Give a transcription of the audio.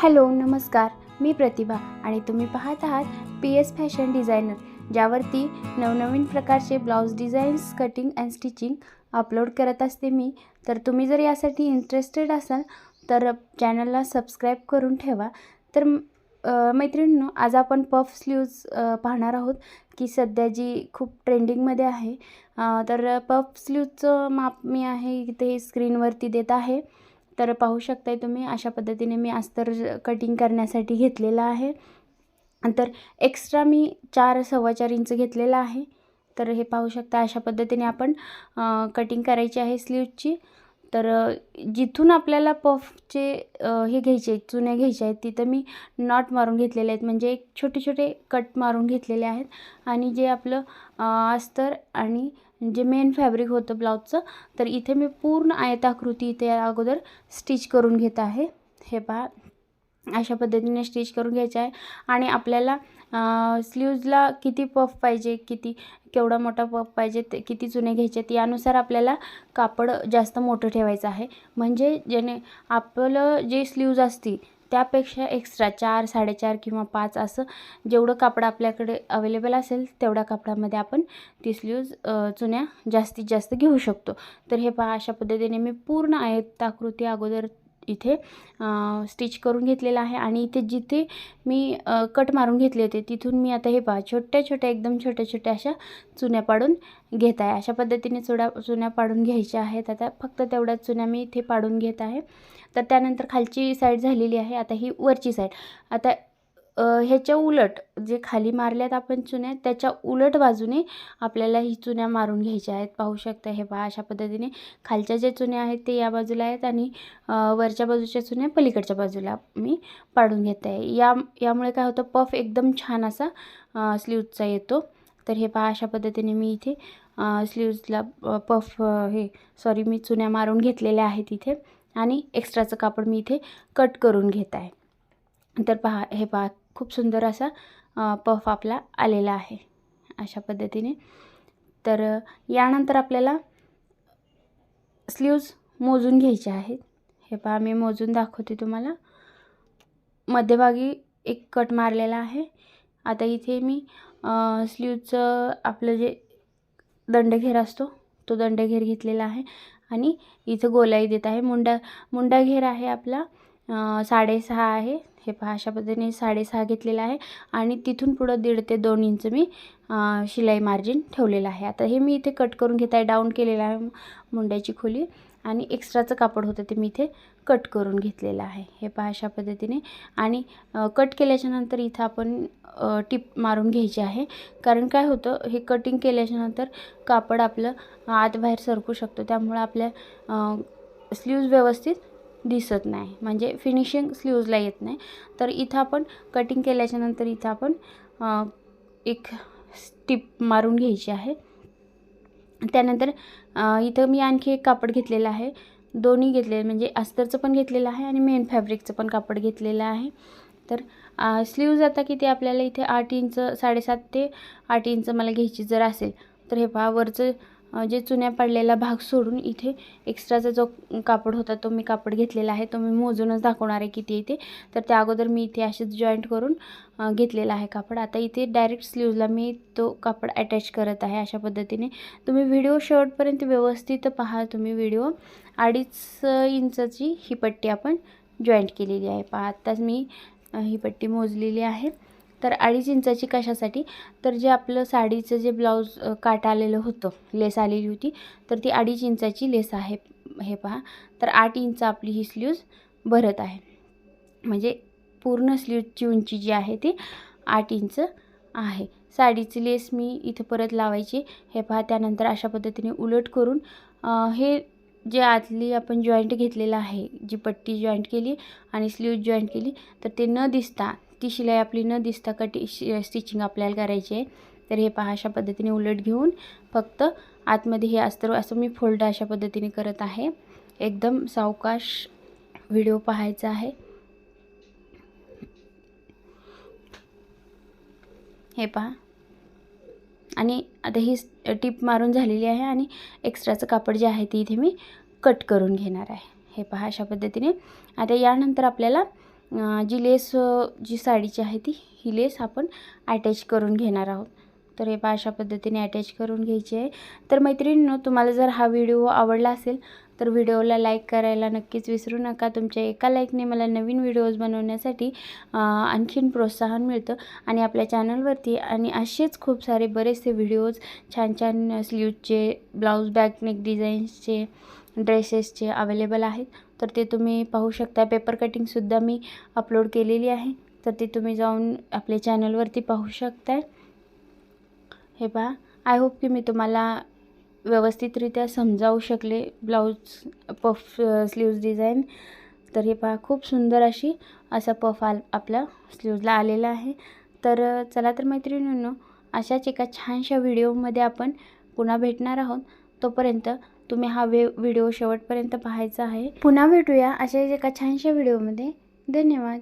Hello नमस्कार. मी प्रतिभा आणि तुम्ही पाहत आहात पी एस फॅशन डिझायनर ज्यावरती नवनवीन प्रकारचे blouse designs cutting and stitching upload करत असते मी. तर तुम्ही जर यासाठी इंटरेस्टेड असाल तर चॅनलला सबस्क्राईब करून ठेवा. तर मैत्रिणींनो आज आपण पफ स्लीव्ज पाहणार आहोत की सध्या जी खूप ट्रेंडिंगमध्ये आहे. तर पफ स्लीवचं माप मी आहे इथे स्क्रीनवरती देत आहे. तर पाहू शकताय तुम्ही अशा पद्धतीने मी अस्तर कटिंग करण्यासाठी घेतलेलं आहे. तर एक्स्ट्रा मी चार सव्वा चार इंच घेतलेलं आहे. तर हे पाहू शकता अशा पद्धतीने आपण कटिंग करायची आहे स्लीवची तर जिथून आपल्याला पफचे हे घ्यायचे आहेत चुन्या घ्यायच्या आहेत तिथं मी नॉट मारून घेतलेले आहेत. म्हणजे एक छोटे छोटे कट मारून घेतलेले आहेत. आणि जे आपलं अस्तर आणि जे मेन फॅब्रिक होतं ब्लाऊजचं तर इथे मी पूर्ण आयताकृती इथे अगोदर स्टिच करून घेत आहे. हे पहा. अशा पद्धतीने स्टिच करून घ्यायचं आहे. आणि आपल्याला स्लीव्जला किती पफ पाहिजे किती केवढा मोठा पफ पाहिजे ते किती चुने घ्यायचे आहेत यानुसार आपल्याला कापड जास्त मोठं ठेवायचं आहे. म्हणजे जेणे आपलं जे स्लीव्ज असतील त्यापेक्षा एक्स्ट्रा चार साडेचार किंवा पाच असं जेवढं कापड आपल्याकडे अवेलेबल असेल तेवढ्या कापडामध्ये आपण ती स्लीव्ज चुन्या जास्तीत जास्त घेऊ शकतो. तर हे पहा अशा पद्धतीने मी पूर्ण आयताकृती अगोदर इथे स्टिच करून घेतलेलं आहे आणि इथे जिथे मी कट मारून घेतले होते तिथून मी आता हे पहा छोट्या छोट्या एकदम छोट्या छोट्या अशा चुन्या पाडून घेत आहे. अशा पद्धतीने चुड्या चुन्या पाडून घ्यायच्या आहेत. आता फक्त तेवढ्याच चुन्या मी इथे पाडून घेत आहे. तर त्यानंतर खालची साईड झालेली आहे. आता ही वरची साईड आता ह्याच्या उलट जे खाली मारल्यात आपण चुन्या त्याच्या उलट बाजूने आपल्याला ही चुन्या मारून घ्यायच्या आहेत. पाहू शकता हे पहा अशा पद्धतीने खालच्या ज्या चुन्या आहेत ते या बाजूला आहेत आणि वरच्या बाजूच्या चुन्या पलीकडच्या बाजूला मी पाडून घेत आहे. या यामुळे काय होतं पफ एकदम छान असा स्लीवचा येतो. तर हे पहा अशा पद्धतीने मी इथे स्लीव्जला पफ हे सॉरी मी चुन्या मारून घेतलेल्या आहेत इथे आणि एक्स्ट्राचं कापड मी इथे कट करून घेत आहे. तर पहा हे पहा खूप सुंदर असा पफ आपला आलेला आहे अशा पद्धतीने. तर यानंतर आपल्याला स्लीव्ज मोजून घ्यायचे आहेत. हे पहा मी मोजून दाखवते तुम्हाला. मध्यभागी एक कट मारलेला आहे. आता इथे मी स्लीवचं आपलं जे दंडघेर असतो तो दंडघेर घेतलेला आहे. आणि इथं गोलाई देत आहे. मुंडा मुंडाघेर आहे आपला. साडेसहा आहे. हे पहा अशा पद्धतीने साडेसहा घेतलेला आहे. आणि तिथून पुढं दीड ते दोन इंच मी शिलाई मार्जिन ठेवलेलं आहे. आता हे मी इथे कट करून घेत आहे. डाऊन केलेलं आहे मुंड्याची खोली. आणि एक्स्ट्राचं कापड होतं ते मी इथे कट करून घेतलेलं आहे. हे पहा अशा पद्धतीने. आणि कट केल्याच्यानंतर इथं आपण टिप मारून घ्यायची आहे. कारण काय होतं हे कटिंग केल्याच्यानंतर कापड आपलं आत बाहेर सरकू शकतो. त्यामुळं आपल्या स्लीव्ज व्यवस्थित दिसत नाही. म्हणजे फिनिशिंग स्लीव्जला येत नाही. तर इथं आपण कटिंग केल्याच्यानंतर इथं आपण एक स्टिप मारून घ्यायची आहे. त्यानंतर इथं मी आणखी एक कापड घेतलेलं आहे. दोन्ही घेतलेलं म्हणजे अस्तरचं पण घेतलेलं आहे आणि मेन फॅब्रिकचं पण कापड घेतलेलं आहे. तर स्लीव्ज आता किती आपल्याला इथे आठ इंच साडेसात ते आठ इंच मला घ्यायची जर असेल तर हे पहा वरचं जे चुन्या पडलेला भाग सोडून इथे एक्स्ट्राचा जो कापड होता तो मी कापड घेतलेला आहे तो मी मोजूनच दाखवणार आहे किती इथे तर त्या अगोदर मी इथे असेच जॉईंट करून घेतलेला आहे कापड. आता इथे डायरेक्ट स्लीवला मी तो कापड अटॅच करत आहे अशा पद्धतीने. तुम्ही व्हिडिओ शेवटपर्यंत व्यवस्थित पहा. तुम्ही व्हिडिओ अडीच इंचाची ही पट्टी आपण जॉईंट केलेली आहे. पहा आत्ताच मी ही पट्टी मोजलेली आहे. तर अडीच इंचाची कशासाठी? तर जे आपलं साडीचं जे ब्लाऊज काट आलेलं होतं लेस आलेली होती तर ती अडीच इंचाची लेस आहे हे पहा. तर आठ इंच आपली ही स्लीव्ज भरत आहे. म्हणजे पूर्ण स्लीवची उंची जी आहे ती आठ इंच आहे. साडीची लेस मी इथं परत लावायची. हे पहा त्यानंतर अशा पद्धतीने उलट करून हे जे आतली आपण जॉईंट घेतलेलं आहे जी पट्टी जॉईंट केली आणि स्लीव जॉईंट केली तर ते न दिसता ती शिलाई आपली न दिसता कटी स्टिचिंग आपल्याला करायची आहे. तर हे पहा अशा पद्धतीने उलट घेऊन फक्त आतमध्ये हे अस्तर असं मी फोल्ड अशा पद्धतीने करत आहे. एकदम सावकाश व्हिडिओ पाहायचा आहे. हे पहा. आणि आता ही टीप मारून झालेली आहे आणि एक्स्ट्राचं कापड जे आहे ते इथे मी कट करून घेणार आहे. हे पहा अशा पद्धतीने. आता यानंतर आपल्याला जी लेस जी साडीची आहे ती ही लेस आपण अटॅच करून घेणार आहोत. तर हे पहा अशा पद्धतीने अटॅच करून घ्यायची आहे. तर मैत्रिणींनो तुम्हाला जर हा व्हिडिओ आवडला असेल तर व्हिडिओला लाईक करायला नक्कीच विसरू नका. तुमच्या एका लाईकने मला नवीन व्हिडिओज बनवण्यासाठी आणखीन प्रोत्साहन मिळतं. आणि आपल्या चॅनलवरती आणि असेच खूप सारे बरेचसे व्हिडिओज छान छान स्लीवचे ब्लाऊज बॅक नेक डिझाईन्सचे ड्रेसेसचे अवेलेबल आहेत. तर ते तुम्ही पाहू शकता. पेपर कटिंगसुद्धा मी अपलोड केलेली आहे. तर ते तुम्ही जाऊन आपल्या चॅनलवरती पाहू शकताय. हे पहा. आय होप की मी तुम्हाला व्यवस्थितरित्या समजावू शकले ब्लाऊज पफ स्लीव्ज डिझाईन तर हे पहा खूप सुंदर अशी असा पफ आल आपल्या स्लीव्जला आलेला आहे. तर चला तर मैत्रिणींनो अशाच एका छानशा व्हिडिओमध्ये आपण पुन्हा भेटणार आहोत. तोपर्यंत तुम्ही हा वे व्हिडिओ शेवटपर्यंत पाहायचा आहे. पुन्हा भेटूया अशाच एका छानशा व्हिडिओमध्ये. धन्यवाद.